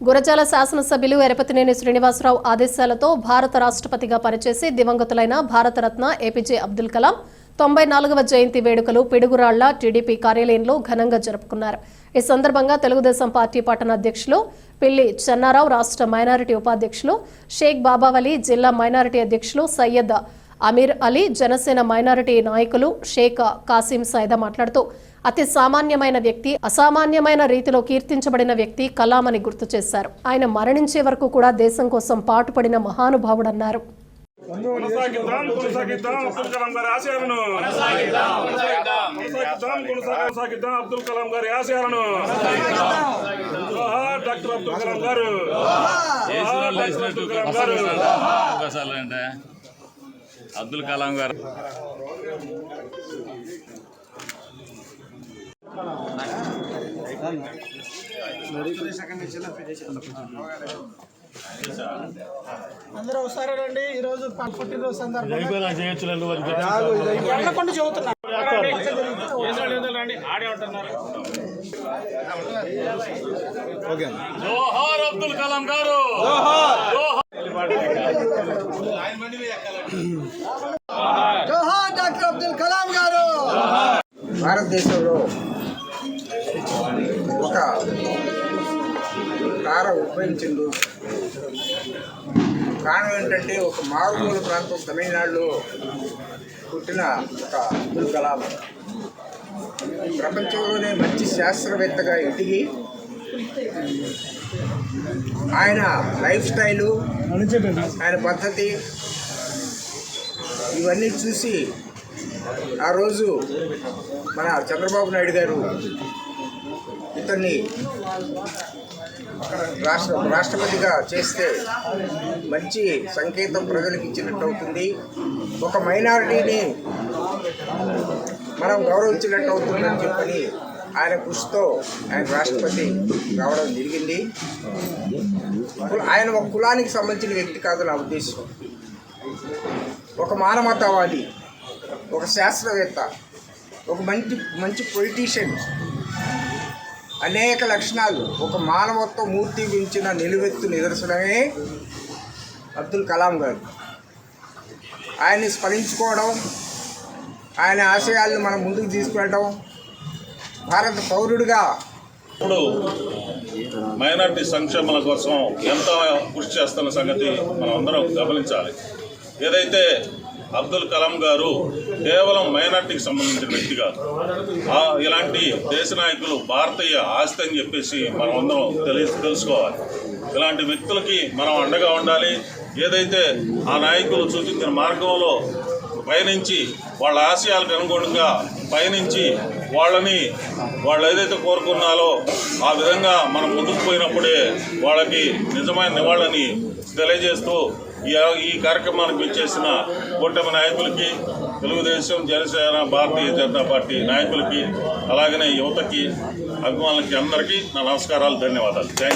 గురజాల శాసనసభ్యులు ఎరపతినేని శ్రీనివాసరావు ఆదేశాలతో భారత రాష్ట్రపతిగా పనిచేసి దివంగతులైన భారతరత్న ఏపీజే అబ్దుల్ కలాం తొంభై నాలుగవ జయంతి వేడుకలు పిడుగురాళ్ళ టీడీపీ కార్యాలయంలో ఘనంగా జరుపుకున్నారు. ఈ సందర్భంగా తెలుగుదేశం పార్టీ పట్టణ అధ్యక్షులు పిల్లి చెన్నారావు రాష్ట్ర మైనారిటీ ఉపాధ్యక్షులు షేక్ బాబావలి జిల్లా మైనారిటీ అధ్యక్షులు సయ్యద్ అమీర్ అలీ జనసేన మైనారిటీ నాయకులు షేక్ కాసిం సైదా మాట్లాడుతూ అతి సామాన్యమైన వ్యక్తి అసామాన్యమైన రీతిలో కీర్తించబడిన వ్యక్తి కలాం అని గుర్తు చేశారు ఆయన మరణించే వరకు కూడా దేశం కోసం పాటుపడిన మహానుభావుడన్నారు అబ్దుల్ కలాం గారి ఆశయాలను డాక్టర్ అబ్దుల్ కలాం గారు అబ్దుల్ కలాం గారు. అందరూ ఒకసారి రండి? ఈ రోజు ప- పుట్టినరోజు సందర్భంగా జోహార్ అబ్దుల్ కలాం గారు. జోహార్. డాక్టర్ అబ్దుల్ కలాం గారు. భారతదేశంలో ఒక తార ఉద్భవించింది కారణం ఏంటంటే ఒక మారుమూల ప్రాంతం తమిళనాడులో పుట్టిన ఒక అబ్దుల్ కలాం. ప్రపంచంలోనే మంచి శాస్త్రవేత్తగా ఎదిగి ఆయన లైఫ్ స్టైలు ఆయన పద్ధతి ఇవన్నీ చూసి ఆ రోజు మన చంద్రబాబు నాయుడు గారు ఇతన్ని రాష్ట్ర రాష్ట్రపతిగా చేస్తే మంచి సంకేతం ప్రజలకు ఇచ్చినట్టు అవుతుంది. ఒక మైనారిటీని మనం గౌరవించినట్టు అవుతుందని చెప్పని ఆయన కృషితో ఆయన రాష్ట్రపతి రావడం జరిగింది. ఆయన ఒక కులానికి సంబంధించిన వ్యక్తి కాదు నా ఉద్దేశం. ఒక మానవతావాది ఒక శాస్త్రవేత్త ఒక మంచి మంచి పొలిటీషియన్ అనేక లక్షణాలు ఒక మానవత్వ మూర్తి గురించిన నిలువెత్తు నిదర్శనమే అబ్దుల్ కలాం గారు. ఆయన్ని స్మరించుకోవడం ఆయన ఆశయాలను మనం ముందుకు తీసుకెళ్ళడం భారత పౌరుడిగా. ఇప్పుడు మైనార్టీ సంక్షేమాల కోసం ఎంత కృషి చేస్తున్న సంగతి మనం అందరం గమనించాలి. ఏదైతే అబ్దుల్ కలాం గారు కేవలం మైనార్టీకి సంబంధించిన వ్యక్తి కాదు ఇలాంటి దేశ నాయకులు భారతీయ ఆస్తి అని చెప్పేసి మనం అందరం తెలియ తెలుసుకోవాలి. ఇలాంటి వ్యక్తులకి మనం అండగా ఉండాలి. ఏదైతే ఆ నాయకులు సూచించిన మార్గంలో పయనించి వాళ్ళ ఆశయాలకు అనుగుణంగా పయనించి వాళ్ళని వాళ్ళు ఏదైతే కోరుకున్నారో ఆ విధంగా మనం ముందుకు పోయినప్పుడే వాళ్ళకి నిజమైన నివాళని తెలియజేస్తూ ఈ ఈ కార్యక్రమానికి ఇచ్చేసిన కూటమి నాయకులకి తెలుగుదేశం జనసేన భారతీయ జనతా పార్టీ నాయకులకి అలాగనే యువతకి అభిమానులకి అందరికీ నా నమస్కారాలు ధన్యవాదాలు. Thank you